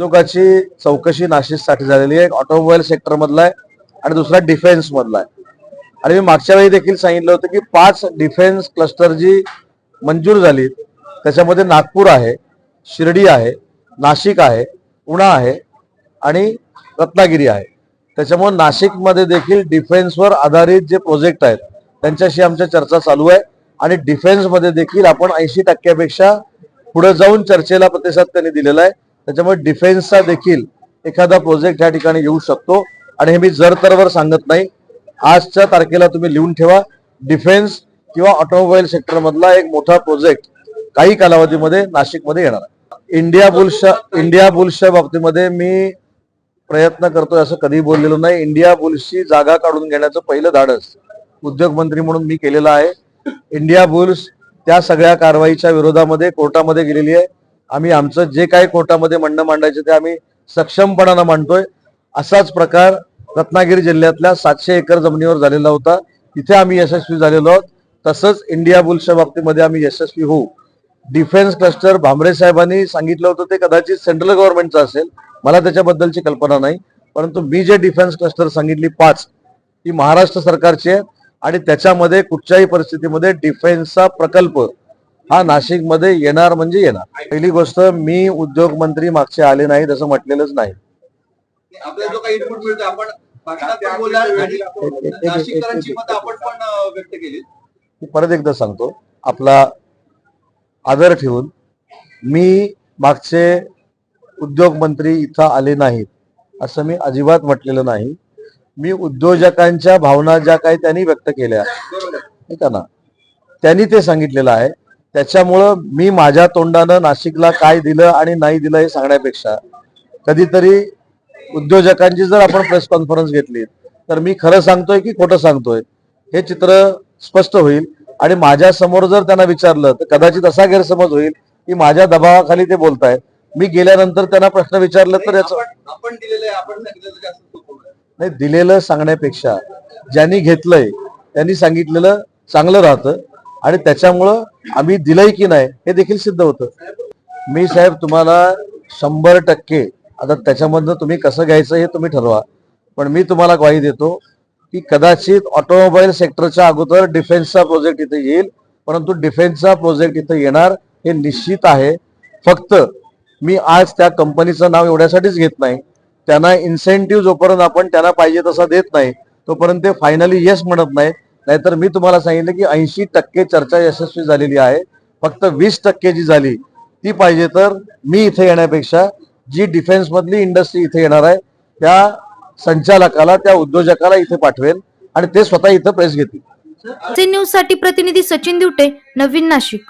उद्योगाची चौकशी नाशिकसाठी झालेली आहे. एक ऑटोमोबाईल सेक्टर मधला आहे आणि दुसरा डिफेन्स मधला आहे. आणि मी मागच्या वेळी देखील सांगितलं होतं की पाच डिफेन्स क्लस्टर जी मंजूर झाली त्याच्यामध्ये नागपूर आहे शिर्डी आहे नाशिक आहे पुणा आहे आणि रत्नागिरी आहे. त्याच्यामुळे नाशिकमध्ये देखील डिफेन्सवर आधारित जे प्रोजेक्ट आहेत त्यांच्याशी आमच्या चर्चा चालू आहे. आणि डिफेन्समध्ये देखील आपण ऐंशी टक्क्यापेक्षा पुढे जाऊन चर्चेला प्रतिसाद त्यांनी दिलेला आहे. त्याच्यामुळे डिफेन्सचा देखील एखादा प्रोजेक्ट या ठिकाणी येऊ शकतो. आणि हे मी जर तरवर सांगत नाही आजच्या तारखेला तुम्ही लिहून ठेवा. डिफेन्स किंवा ऑटोमोबाईल सेक्टर मधला एक मोठा प्रोजेक्ट काही कालावधीमध्ये नाशिकमध्ये येणार आहे. इंडिया बुल्सच्या इंडिया बुल्सच्या बाबतीमध्ये मी प्रयत्न करतोय असं कधी बोललेलो नाही. इंडिया बुल्सची जागा काढून घेण्याचं पहिलं धाडस उद्योगमंत्री म्हणून मी केलेलं आहे. इंडिया बुल्स त्या सगळ्या कारवाईच्या विरोधामध्ये कोर्टामध्ये गेलेली आहे. आम्ही आमचं जे काही कोर्टामध्ये म्हणणं मांडायचं ते आम्ही सक्षमपणानं मांडतोय. असाच प्रकार रत्नागिरी जिल्ह्यातल्या सातशे एकर जमिनीवर झालेला होता. तिथे आम्ही यशस्वी झालेलो आहोत. तसंच इंडिया बुल्सच्या बाबतीमध्ये आम्ही यशस्वी होऊ. डिफेन्स क्लस्टर भांबरे साहेबांनी सांगितलं होतं ते कदाचित सेंट्रल गव्हर्नमेंटचं असेल. मला त्याच्याबद्दलची कल्पना नाही. परंतु मी जे डिफेन्स क्लस्टर सांगितली पाच ती महाराष्ट्र सरकारची आहे आणि त्याच्यामध्ये कुठच्याही परिस्थितीमध्ये डिफेन्सचा प्रकल्प हा नाशिकमध्ये येणार म्हणजे येणार. पहिली गोष्ट मी उद्योग मंत्री मागचे आले नाहीत असं म्हटलेलंच नाही. आपल्याला जो काही इनपुट मिळतो आपण भाषणात पण बोलला आणि एक- एक- एक- नाशिककरांची एक- मतं आपण पण अं, व्यक्त केली मी परत एकदा सांगतो आपला आदर ठेवून मी मागचे उद्योग मंत्री इथं आले नाहीत असं मी अजिबात म्हटलेलं नाही. मी उद्योजकांच्या भावना ज्या काही त्यांनी व्यक्त केल्या नाही ना त्यांनी ते सांगितलेलं आहे त्याच्यामुळं मी माझ्या तोंडानं नाशिकला काय दिलं आणि नाही दिलं हे सांगण्यापेक्षा कधीतरी उद्योजकांची जर आपण प्रेस कॉन्फरन्स घेतली तर मी खरं सांगतोय की खोटं सांगतोय हे चित्र स्पष्ट होईल. आणि माझ्यासमोर जर त्यांना विचारलं तर कदाचित असा गैरसमज होईल की माझ्या दबावाखाली ते बोलतायत. मी गेल्यानंतर त्यांना प्रश्न विचारलं तर याचं. नाही दिलेलं सांगण्यापेक्षा ज्यांनी घेतलंय त्यांनी सांगितलेलं चांगलं राहतं. आणि त्याच्यामुळं आम्ही दिलंय की नाही हे देखील सिद्ध होतं. मी साहेब तुम्हाला शंभर टक्के आता त्याच्यामधनं तुम्ही कसं घ्यायचं हे तुम्ही ठरवा. पण मी तुम्हाला ग्वाही देतो की कदाचित ऑटोमोबाईल सेक्टरच्या अगोदर डिफेन्सचा प्रोजेक्ट इथे येईल परंतु डिफेन्सचा प्रोजेक्ट इथे येणार हे निश्चित आहे. फक्त मी आज त्या कंपनीचं नाव एवढ्यासाठीच घेत नाही. त्यांना इन्सेंटिव्ह जोपर्यंत आपण त्यांना पाहिजे तसा देत नाही तोपर्यंत ते फायनली येस म्हणत नाही नाहीतर मी तुम्हाला सांगितलं की ऐंशी टक्के चर्चा यशस्वी झालेली आहे. फक्त वीस टक्के जी झाली ती पाहिजे तर मी इथे येण्यापेक्षा जी डिफेन्स मधली इंडस्ट्री इथे येणार आहे त्या संचालकाला त्या उद्योजकाला इथे पाठवेल आणि ते स्वतः इथं प्रेस घेतील. न्यूजसाठी प्रतिनिधी सचिन दिवटे नवीन नाशिक.